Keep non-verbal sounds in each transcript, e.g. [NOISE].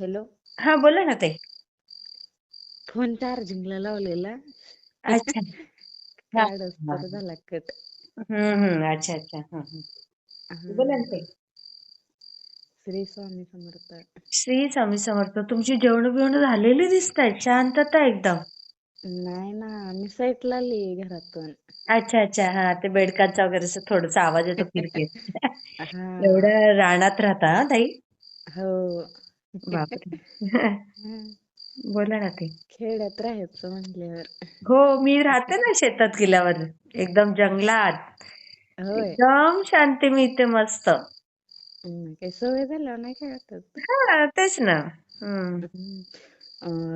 Hello. हा बोला ना ताई. फोन चार्जिंगला लावलेला. अच्छा. [LAUGHS] झाला कट. हम्म हम्म. अच्छा अच्छा. बोला ना ताई. श्री स्वामी समर्थ. श्री स्वामी समर्थ. तुमची जेवण बिवणं झालेली दिसतायत शांतता एकदम. नाही ना मी साईटला आली घरातून. अच्छा अच्छा. हा ते बेडकांचा वगैरे असं थोडासा आवाज येतो किरकिर [LAUGHS] हा. एवढं रानात राहता हा ताई? हो. बापरे. [LAUGHS] बोला ना ताई खेड्यात राहायचं म्हटल्यावर हो मी राहते ना शेतात गेल्यावर एकदम जंगलात. होय. एकदम शांती मिळते मस्त. हम्म, काही सवय झाल्यावर नाही काय वाटत हा तेच ना. हम्म.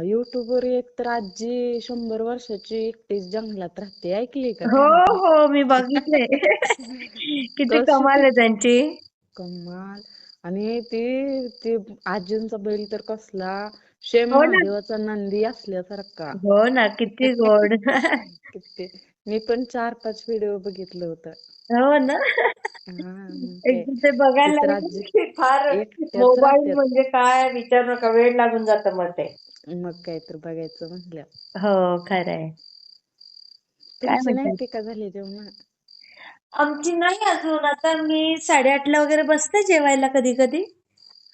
युट्यूब वर एक तर आजी शंभर वर्षाची एकटीच जंगलात राहते. ऐकली का हो ती हो मी बघितले [LAUGHS] किती कमाल ती आहे त्यांची. कमाल. आणि ती ती आजींचा बैल तर कसला? शेम हो ना. महादेवाचा नंदी असल्यासारखा. हो ना किती गोड. किती. मी पण चार पाच व्हिडिओ बघितलं होत. हो ना. मग काय एकदा ते बघायला फार एकट्याच मोबाईल म्हणजे काय? विचारू नका वेळ लागून जातं मग ते. मग काय तर बघायचं म्हटल्या हो खरंय. काय तुमची म्हणतात का झाली जेवण आमची नाही अजून. आता मी साडेआठला वगैरे बसते जेवायला कधी कधी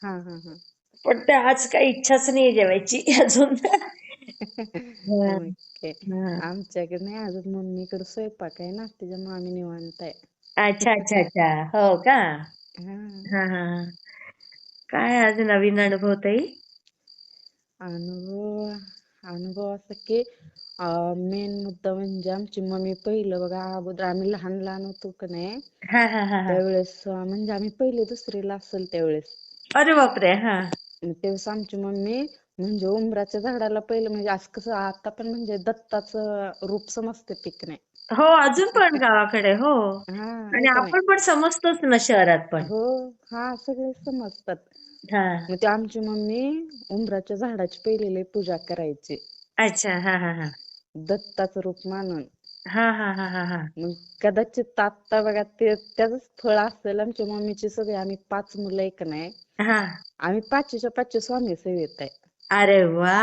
हा हा हा. पण ते आज काही इच्छाच नाही जेवायची अजून. आमच्याकडे नाही अजून. मम्मीकडे स्वयंपाक आहे ना त्याच्यामुळे आम्ही निवांत आहे. अच्छा अच्छा अच्छा. हो का? हा. हा हा हा. काय आज नवीन अनुभव ताई? अनुभव अनुभव असं की मेन मुद्दा म्हणजे आमची मम्मी पहिलं बघा अगोदर आम्ही लहान लहान होतो का नाही हा हा हा हा. त्यावेळेस म्हणजे आम्ही पहिली दुसरीला असेल त्यावेळेस. अरे बापरे हा. तेव्हा आमची मम्मी म्हणजे उंबराच्या झाडाला पहिलं म्हणजे असं कसं आता पण म्हणजे दत्ताचं रूप समजते पिक नाही हो अजून पण गावाकडे हो. हा आहे आणि का नाही आपण पण समजतोच ना शहरात पण. हो हा सगळे समजतात. हा. मग ते आमची मम्मी उंबराच्या झाडाची पहिली लय पूजा करायची. अच्छा हा हा हा. दत्ताचं रूप मानून. हा हा हा हा हा. मग कदाचित आता बघा ते त्याचच फळ असेल आमच्या मम्मीची सगळे. आम्ही पाच मुलं एक नाही. हा. आम्ही पाचच्या पाचचे स्वामी सेवेत आहे. अरे वा.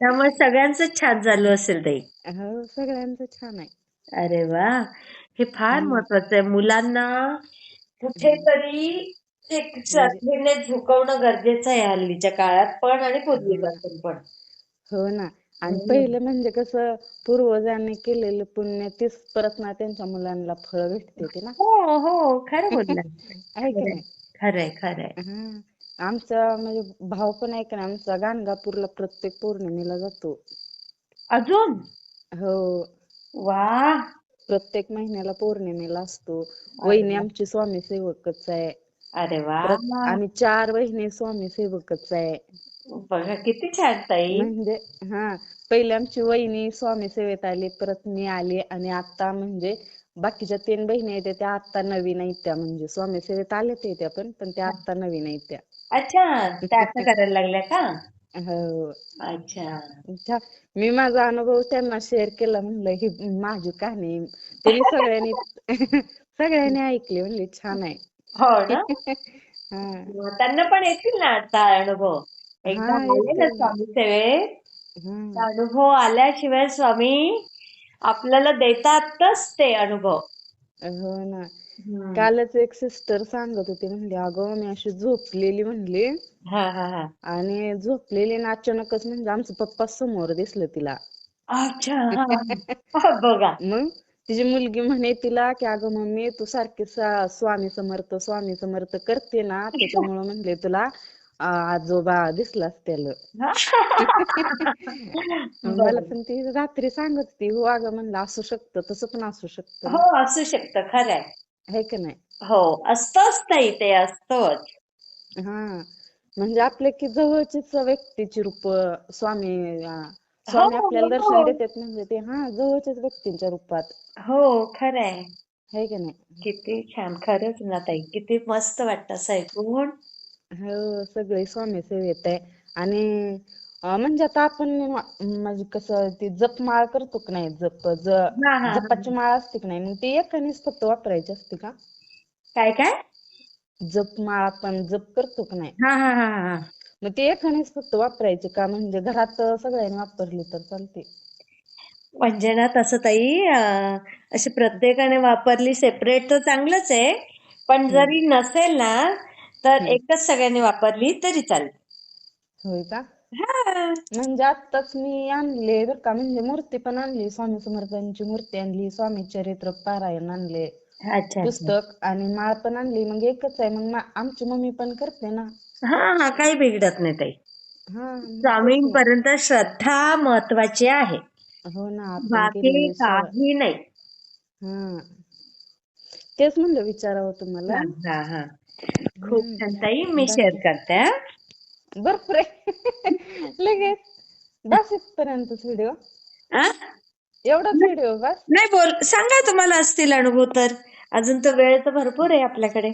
त्यामुळे सगळ्यांचच छान चालू असेल ताई. हो सगळ्यांचं छान आहे. अरे वा. हे फार महत्वाचं आहे. मुलांना. कुठेतरी एक श्रद्धेने झुकवणं गरजेचं आहे हल्लीच्या काळात पण आणि पूर्वीपासून पण. हो ना. आणि. पहिलं म्हणजे कसं पूर्वजांनी केलेलं पुण्य तीच परत ना त्यांच्या मुलांना फळ भेटते ते ना. हो हो खरं बोलला [LAUGHS] आहे की नाही? खरंय खरंय. हा आमचा म्हणजे भाऊ पण आहे का नाही आमचा गाणगापूरला प्रत्येक पौर्णिमेला जातो. अजून? हो. वा. प्रत्येक महिन्याला पौर्णिमेला असतो. वहिनी आमची स्वामी सेवकच आहे. अरे वा. परत आम्ही चार बहिणी स्वामी सेवकच आहे. बघा किती छान ताई. म्हणजे हा पहिले आमची वहिनी स्वामी सेवेत आली परत मी आली आणि आता म्हणजे बाकीच्या तीन बहिणी आहेत त्या आत्ता नवीन आहेत म्हणजे. स्वामी सेवेत आलेत त्या पण पण त्या आत्ता नवीन आहेत त्या. अच्छा त्या आता करायला लागल्या का? हो. अच्छा. अच्छा मी माझा अनुभव त्यांना शेअर केला म्हणलं ही माझी कहाणी त्यांनी सगळ्यांनी [LAUGHS] सगळ्यांनी ऐकली म्हणले छान हो आहे ना? [LAUGHS] हा. त्यांना पण येतील ना आता अनुभव? एकदा आले ना स्वामी सेवेत. हम्म. तर अनुभव आल्याशिवाय स्वामी आपल्याला देतातच ते अनुभव. हो ना. हम्म. कालच एक सिस्टर सांगत होती म्हणली अगं मी अशी झोपलेली म्हणली. हा हा हा. आणि झोपलेली ना अचानकच म्हणजे आमचं पप्पा समोर दिसलं तिला. अच्छा हा. [LAUGHS] हा. बघा. मग तिची मुलगी म्हणे तिला की अगं मम्मी तू सारखी स्वामी समर्थ स्वामी समर्थ करते ना त्याच्यामुळं म्हणले तुला आजोबा दिसला त्यालं [LAUGHS] मला पण ती रात्री सांगत होती हो अगं म्हणलं असू शकतं तसं पण असू शकतं. हो असू शकतं खरंय. आहे का नाही? हो असतंच ताई ते असतंच. हा म्हणजे आपल्या कि जवळचीच व्यक्तीची रूप स्वामी हो स्वामी आपल्याला हो दर्शन देतात म्हणजे ते हा जवळच्याच व्यक्तींच्या रूपात. हो खरंय. आहे का नाही? किती छान खरंच ना ताई किती मस्त वाटतं ऐकून. हो सगळे स्वामी सेवेत आहे. आणि म्हणजे आता आपण म्हणजे कसं ते जपमाळ करतो की नाही? जप ज हा हा हा. जपाची माळ असते की नाही? मग ती एकानेच फक्त वापरायची असते का? काय काय? जपमाळ आपण जप करतो का नाही? हा हा हा हा. मग ते एकानेच फक्त वापरायचे का? म्हणजे घरात सगळ्यांनी वापरली तर चालते. म्हणजे ना तसं ताई अं, अशी प्रत्येकाने वापरली सेपरेट तर चांगलंच आहे. पण जरी नसेल ना तर. एकच सगळ्यांनी वापरली तरी चालेल. होय का? हा. म्हणजे आत्ताच मी आणले बर का म्हणजे मूर्ती पण आणली स्वामी समर्थांची मूर्ती आणली स्वामी चरित्र पारायण आणले अच्छा पुस्तक आणि माळ पण आणली मग एकच आहे मग मा- आमची मम्मी पण करते ना. हा हा काही बिघडत नाही ताई. हा. स्वामींपर्यंत श्रद्धा महत्वाची आहे. हो ना आपण बाकी केलेली सेवा काही नाही. हा. तेच म्हणलं विचारावं तुम्हाला. हा हा हा. खूप. छान ताई मी शेअर करते. भरपूर आहे. [LAUGHS] लगेच. बस इथपर्यंतच व्हिडिओ आ? एवढाच व्हिडिओ बस. नाही बोल. सांगा तुम्हाला असतील अनुभव तर. अजून तर वेळ तर भरपूर आहे आपल्याकडे.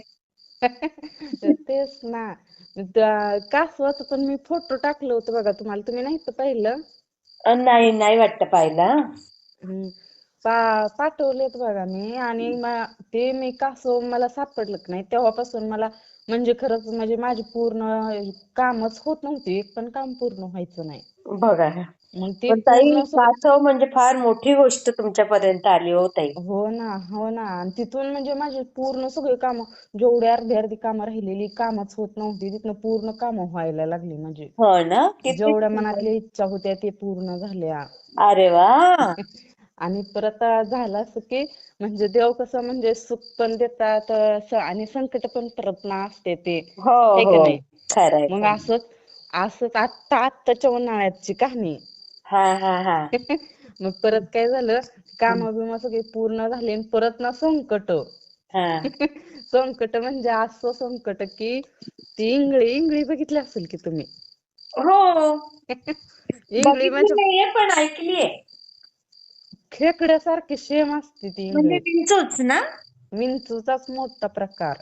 [LAUGHS] तेच ना. त्या कासवाचं पण मी फोटो टाकलं होतं बघा तुम्हाला. तुम्ही नाही तर पाहिलं? अ, नाही नाही वाटतं पाहिलं. हम्म. पा पाठवलेत बघा मी. आणि मा- ते मी कासव मला सापडलं की नाही तेव्हापासून मला म्हणजे खरंच म्हणजे माझी पूर्ण कामच होत नव्हती एक पण काम पूर्ण व्हायचं नाही. बघा. मग ते पण ताई पूर्ण सगळं- वाचव म्हणजे फार मोठी गोष्ट तुमच्यापर्यंत आली हो ताई. हो ना हो ना. आणि तिथून म्हणजे माझी पूर्ण सगळी कामं जेवढी अर्धी अर्धी कामं राहिलेली कामच होत नव्हती. तिथनं पूर्ण कामं व्हायला लागली म्हणजे हो ना? किती जेवढ्या. मनातल्या इच्छा होत्या ते पूर्ण झाल्या. अरे वा! [LAUGHS] आणि परत झालं असं की म्हणजे देव कसं म्हणजे सुख पण देतात असं आणि संकट पण परत ना असते ते. हो का हो नाही खरंय मग खरंय. असंच असंच आत्ता आत्ताच्या उन्हाळ्याची कहाणी. हा हा हा. [LAUGHS] मग परत काय झालं? काम बिम सगळे पूर्ण झाले आणि परत ना संकट. हा. [LAUGHS] संकट म्हणजे असं संकट की ती इंगळी इंगळी बघितली असेल की तुम्ही. हो. [LAUGHS] इंगळी बघितली म्हणजे नाहीये पण ऐकलीये. खेकड्यासारखी सेम असते ती म्हणजे विंचूच ना? विंचूचाच मोठा प्रकार.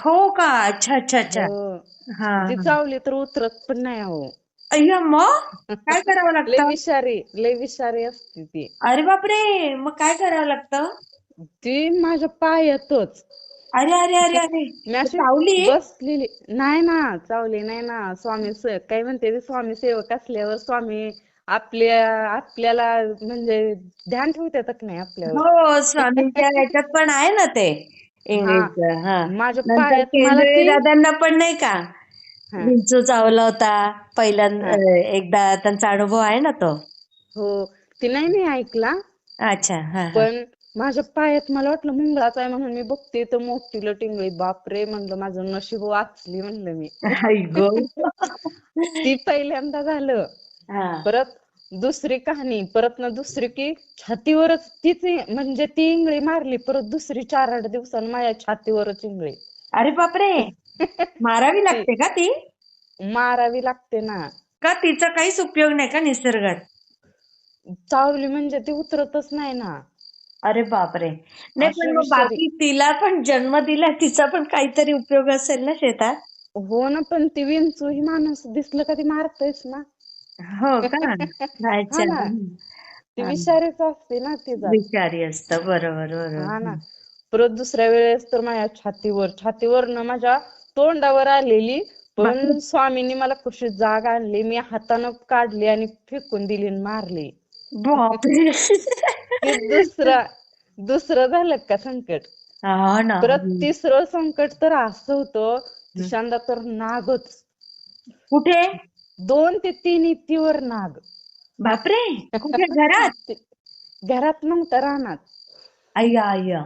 हो का? अच्छा अच्छा अच्छा. हो. हा. ती हा. चावली तर उतरत पण नाही अहो अय्या मग? काय [LAUGHS] करावं लय लागतं विषारी लय विषारी असते ती. अरे बापरे! मग काय करावं लागतं? ती माझ्या पायातच. अरे अरे अरे अरे. मी अशी चावली? बसलेली. नाही ना चावली नाही ना स्वामी से काय म्हणते ते? स्वामी सेवक असल्यावर स्वामी आपल्या आपल्याला म्हणजे ध्यान ठेवतात का नाही आपल्यावर. हो स्वामींच्या ह्याच्यात पण आहे ना ते. इंग्लिशचं हा. माझ्या नंतर पायात मला केंद्रे ती दादांना पण नाही का? हा. विंचू चावला होता पहिल्यांदा एकदा त्यांचा अनुभव आहे ना तो? हो ती नाही मी ऐकला. अच्छा हा हा. पण माझ्या पायात मला वाटलं मुंगळाच आहे म्हणून मी बघते तर मोठी टिंगळी बापरे म्हणलं माझं नशीब वाचली म्हणलं मी. आई गो. [LAUGHS] ती पहिल्यांदा झालं. परत दुसरी कहाणी परत ना दुसरी की छातीवरच तीच म्हणजे ती इंगळी मारली परत दुसरी चार आठ दिवसांनी माझ्या छातीवरच इंगळी. अरे बापरे! मारावी [LAUGHS] लागते का ती? मारावी लागते ना. का तिचा काहीच उपयोग नाही का निसर्गात? चावली म्हणजे ती उतरतच नाही ना. अरे बापरे! नाही पण मग. बाकी तिला पण जन्म दिला तिचा पण काहीतरी उपयोग असेल ना शेतात? हो ना पण ती विंचू ही माणूस दिसलं का ती मारतेच ना. हो [LAUGHS] का? अच्छा हा ना. ती हा. विषारीच असते ना ती जात. विचारी असतं. बरोबर हा ना. बरोबर परत दुसऱ्या वेळेस तर माझ्या छातीवर छातीवर न माझ्या तोंडावर आलेली पण स्वामींनी मला कशी जाग आणली मी हातानं काढली आणि फेकून दिली आणि मारली. बापरे. [LAUGHS] ते दुसरं दुसरं झालं का संकट? हा ना. परत तिसरं संकट तर असं होतं तिशांदा तर नागच. कुठे? दोन ते तीन इतीवर नाग. बापरे घरात? घरात नव्हतं रानात अय्या अय्या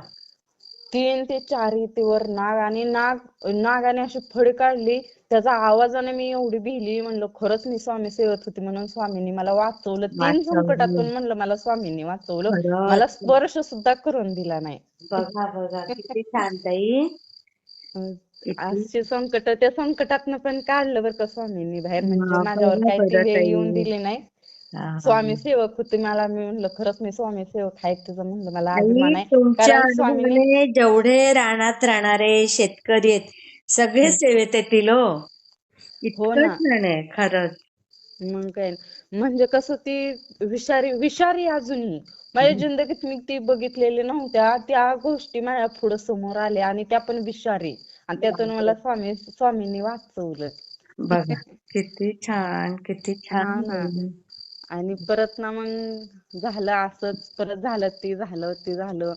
तीन ते चार इतीवर नाग आणि नाग नागाने अशी फड काढली. त्याचा आवाजाने मी एवढी भिली म्हणलं खरंच मी स्वामी सेवत होती म्हणून स्वामींनी मला वाचवलं. तीन. संकटातून म्हणलं मला स्वामींनी वाचवलं. मला स्पर्श सुद्धा करून दिला नाही. बघा बघा किती छान ताई. अशी संकट त्या संकटातनं पण काढलं बरं का स्वामींनी बाहेर. म्हणजे माझ्यावर काही ताई. येऊन दिले नाही. स्वामी सेवक होते मला मी म्हणलं खरंच मी स्वामी सेवक आहे तुझं? म्हणलं मला अभिमान आहे. जेवढे रानात राहणारे शेतकरी आहेत सगळे सेवेत येतील हो. हो ना. खरंच. मग काय म्हणजे कसं ती विषारी विषारी अजूनही. माझ्या जिंदगीत मी ती बघितलेली नव्हत्या. त्या गोष्टी माझ्या पुढे समोर आल्या आणि त्या पण विषारी. आणि त्यातून मला स्वामी स्वामींनी वाचवलं. बघा किती छान किती छान. आणि परत ना मग झालं असंच परत झालं ते झालं ते झालं.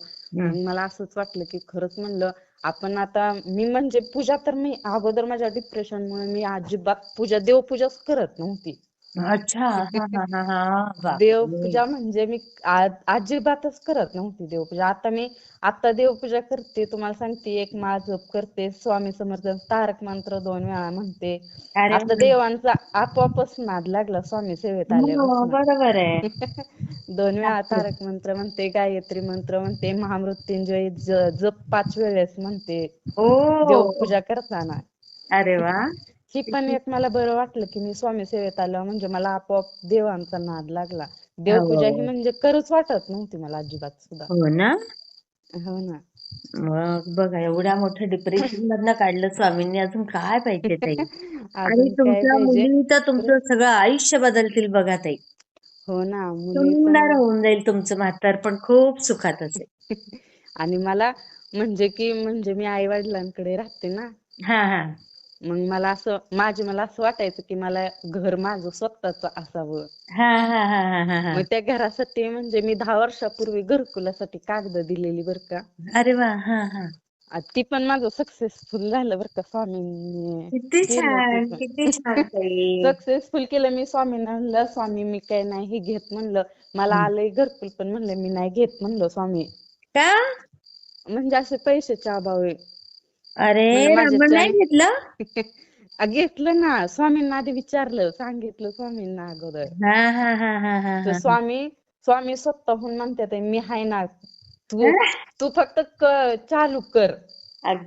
मला असंच वाटलं की खरंच म्हणलं आपण आता मी म्हणजे पूजा तर मी अगोदर माझ्या डिप्रेशन मुळे मी अजिबात पूजा देवपूजाच करत नव्हती. अच्छा. हा हा हा हा बापरे. देवपूजा म्हणजे मी आ- अजिबातच करत नव्हती देवपूजा. आता मी आता देवपूजा करते तुम्हाला सांगते एक माळ जप करते स्वामी समर्थ तारक मंत्र दोन वेळा म्हणते. अरे आता देवांचा आपोआपच नाद लागला स्वामी सेवेत हो आल्यापासून बरोबर आहे. [LAUGHS] दोन वेळा तारक मंत्र म्हणते गायत्री मंत्र म्हणते महामृत्युंजय ज- जप पाच वेळेस म्हणते. ओ देवपूजा करताना. अरे वा. ही पण एक मला बरं वाटलं की मी स्वामी सेवेत आलं म्हणजे मला आपोआप देवांचा नाद लागला. देवपूजा ही. हो म्हणजे करूच वाटत नव्हती मला अजिबात सुद्धा. हो ना? हो ना. मग बघा एवढ्या मोठ्या डिप्रेशन मधनं काढलं स्वामींनी अजून काय पाहिजे ताई? [LAUGHS] आणि तुमच्या मुली तर तुमचं सगळं आयुष्य बदलतील बघा ताई. हो ना सुंदर होऊन जाईल तुमचं म्हातार पण खूप सुखात असेल [LAUGHS] आणि मला म्हणजे की म्हणजे मी आई वडिलांकडे राहते ना. हा हा. मग मला असं माझे मला असं वाटायचं की मला घर माझं स्वतःच असावं. हा हा हा हा हा हा. मग त्या घरासाठी म्हणजे मी दहा वर्षापूर्वी घरकुलासाठी कागद दिलेली बरं का. अरे वा हा हा. ती पण माझं सक्सेसफुल झालं बरं का स्वामींनी सक्सेसफुल [LAUGHS] केलं मी स्वामींना म्हणलं स्वामी मी काय नाही हे घेत म्हणलं. मला. आलंय घरकुल पण म्हणलं मी नाही घेत म्हणलं स्वामी. का? म्हणजे असे पैशाच्या अभावी. अरे रामन नाही घेतलं? [LAUGHS] आ, घेतलं ना. स्वामींना आधी विचारलं सांगितलं स्वामींना अगोदर. हा हा हा हा हा तर हा. स्वामी स्वामी स्वतःहून म्हणतात मी हाय ना तू. [LAUGHS] तू फक्त क- चालू कर.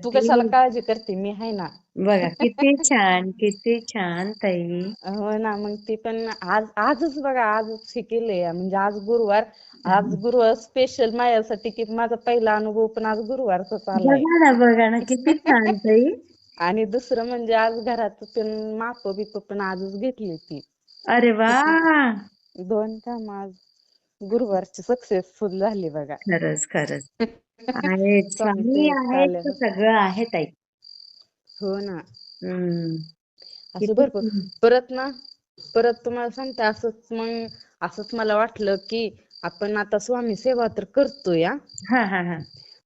तू अगदी कशाला काळजी करते? मी हाय ना. बघा किती [LAUGHS] छान किती छान ताई. हो ना मग ती पण आज आजच बघा आजच हे केलंय. म्हणजे आज गुरुवार आज गुरुवार स्पेशल माझ्यासाठी की माझा पहिला अनुभव पण आज गुरुवारचाच आलाय बघा ना बघा ना किती छान ताई. [LAUGHS] आणि दुसरं म्हणजे आज घरात पण माप बिप पण आजच घेतली ती. अरे वा! दोन काम आज गुरुवारची सक्सेसफुल झाली बघा. खरंच खरंच. [LAUGHS] आहे स्वामी स्वामी सेवेत आहे तर आल्यापासून सगळं आहे ताई. हो ना. हम्म. असं भरपूर. परत ना परत तुम्हाला सांगते असंच मग असंच मला वाटलं की आपण आता स्वामी सेवा तर करतोय. हा हा हा.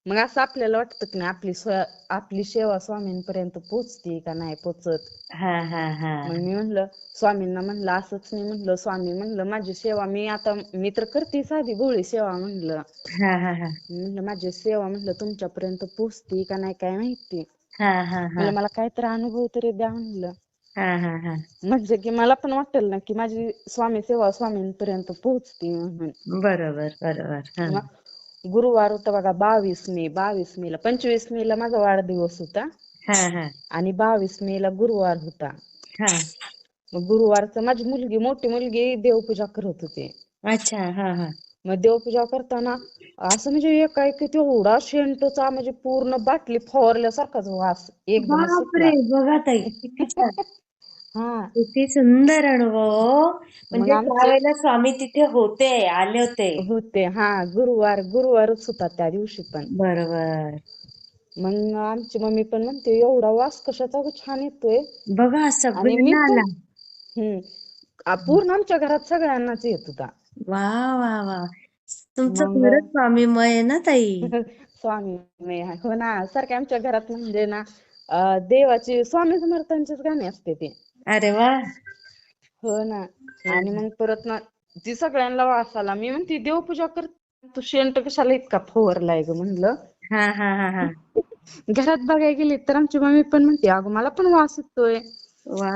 मग असं आपल्याला वाटतं की नाही आपली स्व आपली सेवा स्वामींपर्यंत पोचते का नाही पोचत? हा हा हा. मग मी म्हणलं स्वामींना म्हणलं असंच मी म्हणलं स्वामी म्हणलं माझी सेवा मी आता मी तर करते साधी भोळी सेवा म्हणलं. हा हा हा. म्हणलं माझी सेवा म्हणलं तुमच्यापर्यंत पोचते का नाही काय माहिती? हा हा हा. म्हणलं मला काहीतरी अनुभव तरी द्या म्हणलं. हा हा हा. म्हणजे की मला पण वाटेल ना की माझी स्वामी सेवा स्वामींपर्यंत पोहोचते म्हणून. बरोबर बरोबर. हा. मग गुरुवार होता बघा बावीस मे बावीस मे ला पंचवीस मे ला माझा वाढदिवस होता. हा हा. आणि बावीस मे ला गुरुवार होता. हा. मग गुरुवारचं माझी मुलगी मोठी मुलगी देवपूजा करत होती. अच्छा हा हा. मग देवपूजा करताना असं म्हणजे एकाएकी एवढा शेंटचा म्हणजे पूर्ण बाटली फवारल्यासारखाच वास बघा ताई. छान [LAUGHS] हा किती सुंदर अनुभव. म्हणजे आमचे- त्यावेळेला स्वामी तिथे होते आले होते. होते हा गुरुवार गुरुवारच होता त्या दिवशी पण. बरोबर. मग आमची मम्मी पण म्हणते एवढा वास कशाचा ग छान येतोय. बघा आणि मी सगळ्यांना पण आला हम्म आ, पूर्ण आमच्या घरात सगळ्यांनाच येत होता. वा वा वा. तुमचं मग- खरंच स्वामीमय आहे ना ताई? [LAUGHS] स्वामी मी आहे. हो ना सारखे आमच्या घरात म्हणजे ना अं, देवाची स्वामी समर्थांचीच गाणी असते ते. अरे वा. हो ना. आणि मग परत ना ती सगळ्यांना वास आला मी म्हणते देवपूजा कर तू शेंट कशाला इतका फवारलाय ग म्हणलं. हा हा हा हा. घरात बघायला गेली तर आमची मम्मी पण म्हणते अगं मला पण वास येतोय. वा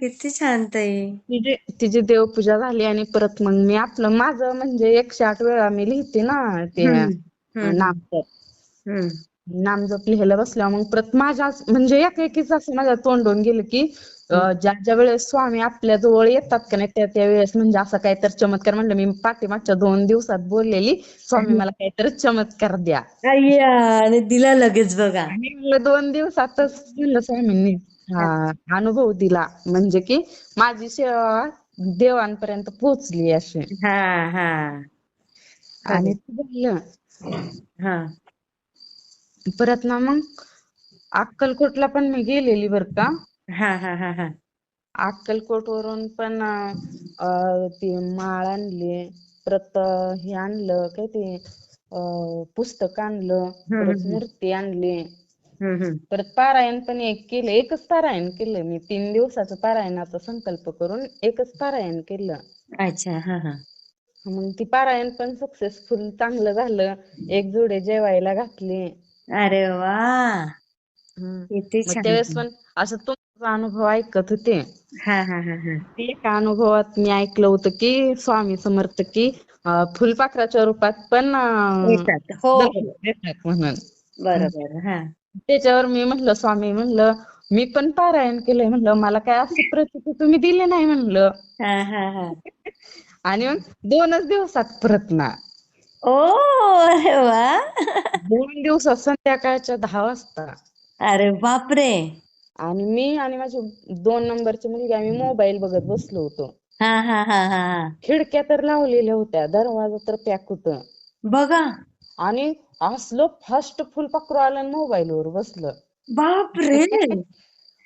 किती छान ताई. तिची तिची देवपूजा झाली आणि परत मग मी आपलं माझं म्हणजे एकशे आठ वेळा मी लिहिते ना ते हम्म, नामजप हम्म. नामजप लिहायला बसल्यावर मग परत माझ्या म्हणजे एक एकीच असं माझ्या तोंडून गेलं की ज्या ज्या वेळेस स्वामी आपल्या जवळ येतात का नाही त्या त्या वेळेस म्हणजे असं काहीतरी चमत्कार म्हणलं. मी पाठीमागच्या दोन दिवसात बोललेली स्वामी मला काहीतरी चमत्कार द्या. आणि दिला लगेच बघा. आणि म्हणलं दोन दिवसातच म्हणलं स्वामींनी. हा अनुभव दिला. म्हणजे की माझी सेवा देवांपर्यंत पोहोचली अशी. आणि हा. परत ना मग अक्कलकोटला पण मी गेलेली बर का. हा हा हा हा. अक्कलकोट वरून पण अं, ती माळ आणली परत अं, हे आणलं काय ते अं, पुस्तक आणलं हम्म, परत हम्म. मूर्ती आणली. हम्म हम्म. परत पारायण पण एक केलं एकच पारायण केलं मी. तीन दिवसाचं पारायणाचा संकल्प करून एकच पारायण केलं. अच्छा हा हा. मग ती पारायण पण सक्सेसफुल चांगलं झालं. एक जोडे जेवायला घातली. अरे वा! हं. किती मग छान. त्यावेळेस पण असं अनुभव ऐकत होते. हा हा हा हा. ते एका अनुभवात मी ऐकलं होतं की स्वामी समर्थ की फुलपाखराच्या रूपात पण हो हो. म्हणून. बरोबर हा. त्याच्यावर मी म्हणलं स्वामी म्हणलं मी पण पारायण केलंय म्हणलं मला काय असं प्रतिती तुम्ही दिले नाही म्हणलं. हा हा हा. आणि मग दोनच दिवसात परत ना. ओ अरे वा. दोन दिवसात संध्याकाळच्या दहा वाजता. अरे बापरे. आणि मी आणि माझी दोन नंबरची मुलगी आम्ही मोबाईल बघत बसलो होतो. हा हा हा हा हा. खिडक्या तर लावलेल्या होत्या दरवाजा तर पॅक होतं. बघा. आणि असलं फास्ट फुलपाखरू आलं आणि मोबाईलवर बसलं. बापरे. [LAUGHS]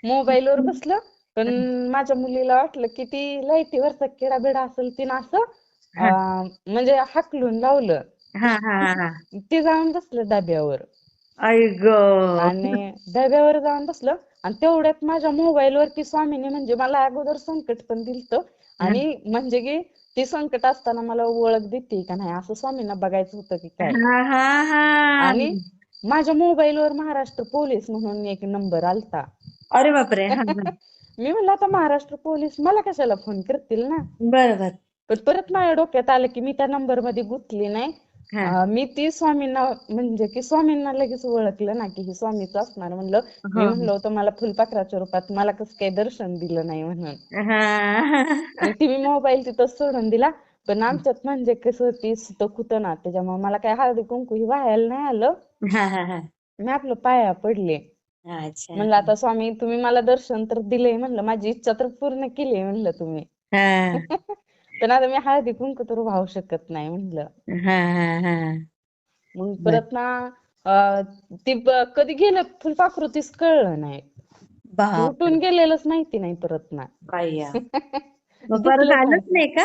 मोबाईलवर बसलं पण माझ्या मुलीला वाटलं की ती लाईटीवरचा किडा बिडा असेल तिनं असं म्हणजे हाकलून लावलं. ते जाऊन बसलं डब्यावर. आणि डब्यावर जाऊन बसलं आणि तेवढ्यात माझ्या मोबाईलवर की स्वामीने म्हणजे मला अगोदर संकट पण दिलतं. आणि म्हणजे की ती संकट असताना मला ओळख देते का नाही असं स्वामींना बघायचं होतं की काय. आणि माझ्या मोबाईलवर महाराष्ट्र पोलीस म्हणून एक नंबर आलता. अरे बापरे [LAUGHS] मी म्हणलं आता महाराष्ट्र पोलीस मला कशाला फोन करतील ना? बरोबर. पण परत माझ्या डोक्यात आलं की मी त्या नंबरमध्ये गुंतली नाही. अं, मी ती स्वामींना म्हणजे की स्वामींना लगेच ओळखलं ना की हे स्वामीच असणार. म्हणलं मी. म्हणलं होतं मला फुलपाखराच्या रूपात मला कसं काही दर्शन दिलं नाही म्हणून. हा. मग ती मी मोबाईल तिथं सोडून दिला. पण आमच्यात म्हणजे कसं ती सुतक होतं ना त्याच्यामुळे मला काय हळदी कुंकू ही वाहायला नाही आलं. हा हा हा. मी आपलं पाया पडले. अच्छा. म्हणलं आता स्वामी तुम्ही मला दर्शन तर दिले म्हणलं माझी इच्छा तर पूर्ण केली म्हणलं तुम्ही. हा. [LAUGHS] पण आता मी हळदी कुंकू तर वाहू शकत नाही म्हणलं हा हा हा. मग परत ना अं, ती ब- कधी गेलं फुलपाखरू तीच कळलं नाही. बाप उठून गेलेलंच माहिती नाही परत ना. बाया. [LAUGHS] मग परत आलंच नाही. का?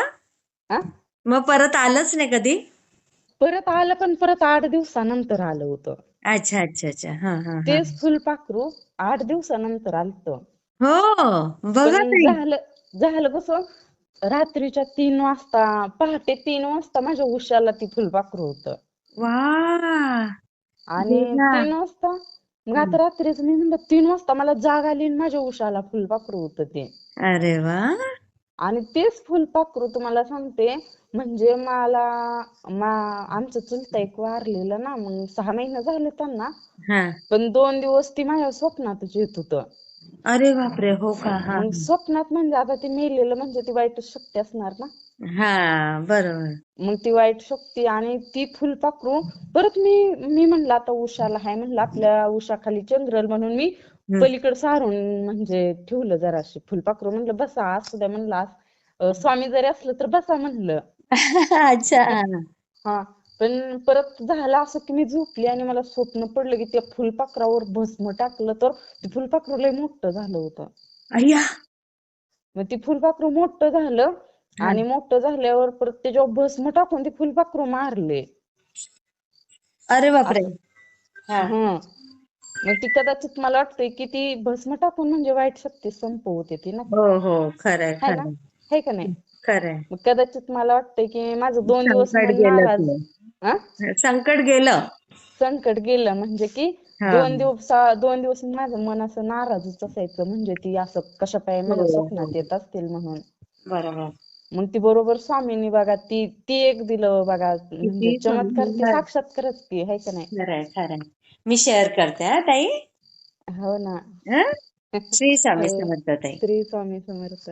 हा? मग परत आलंच नाही कधी? परत आलं पण परत आठ दिवसानंतर आलं होतं. अच्छा अच्छा अच्छा. हा हा हा. तेच फुलपाखरू आठ दिवसानंतर आलतं. हो बघा पण ताई. झालं झालं कसं? रात्रीच्या तीन वाजता पहाटे तीन वाजता माझ्या उशाला ती फुलपाखरू होतं वा! आणि. तीन वाजता मग आता रात्रीच मी म्हणलं तीन वाजता मला जाग आली आणि माझ्या उशाला फुलपाखरू होतं ते. अरे वा! आणि तेच फुलपाखरू तुम्हाला सांगते म्हणजे मला मा आमचं चुलता एक वारलेलं ना मग सहा महिने झाले त्यांना. हा. पण दोन दिवस ती माझ्या स्वप्नातच येत होतं. अरे बापरे हो का? हा. मग स्वप्नात म्हणजे आता ते मेलेलं म्हणजे ती वाईट शक्ती असणार ना? हा बरोबर. मग ती वाईट शक्ती आणि ती फुलपाखरू परत मी मी म्हणलं आता उषाला हाय म्हणलं आपल्या उषाखाली चंद्रल म्हणून मी पलीकडे सारून म्हणजे ठेवलं जराशी फुलपाखरू म्हणलं बसा असू द्या म्हणलं आज, अं, स्वामी जरी असलं तर बसा म्हणलं. [LAUGHS] अच्छा. हा. पण परत झालं असं की मी झोपली आणि मला स्वप्न पडलं की त्या फुलपाखरावर भस्म टाकलं तर ते फुलपाखरू लय मोठं झालं होतं. मग ते फुलपाखरू मोठं झालं आणि मोठं झाल्यावर परत त्याच्यावर भस्म टाकून ते फुलपाखरू मारले. अरे बापरे! हा. मग ती कदाचित मला वाटतंय की ती भस्म टाकून म्हणजे वाईट शक्ती संपवते ती ना. हो हो. खरंय हाय ना? खरंय. है का नाही? खरंय. मग कदाचित मला वाटतंय की माझं दोन दिवस मन नाराज ते. हा संकट गेलं. संकट गेलं म्हणजे की हा. दोन दिवस दोन दिवस माझं मन असं नाराजच असायचं म्हणजे ती असं कशा पाय माझ्या हो, स्वप्नात येत असतील म्हणून. बरोबर. मग ती बरोबर स्वामींनी बघा ती ती एक दिलं बघा म्हणजे चमत्कार ती सुंदर. साक्षात्कारच की है का नाही? खरंय खरंय मी शेअर करते हा ताई? हो ना. हं? [LAUGHS] श्री स्वामी हो. समर्थ ताई. श्री स्वामी समर्थ.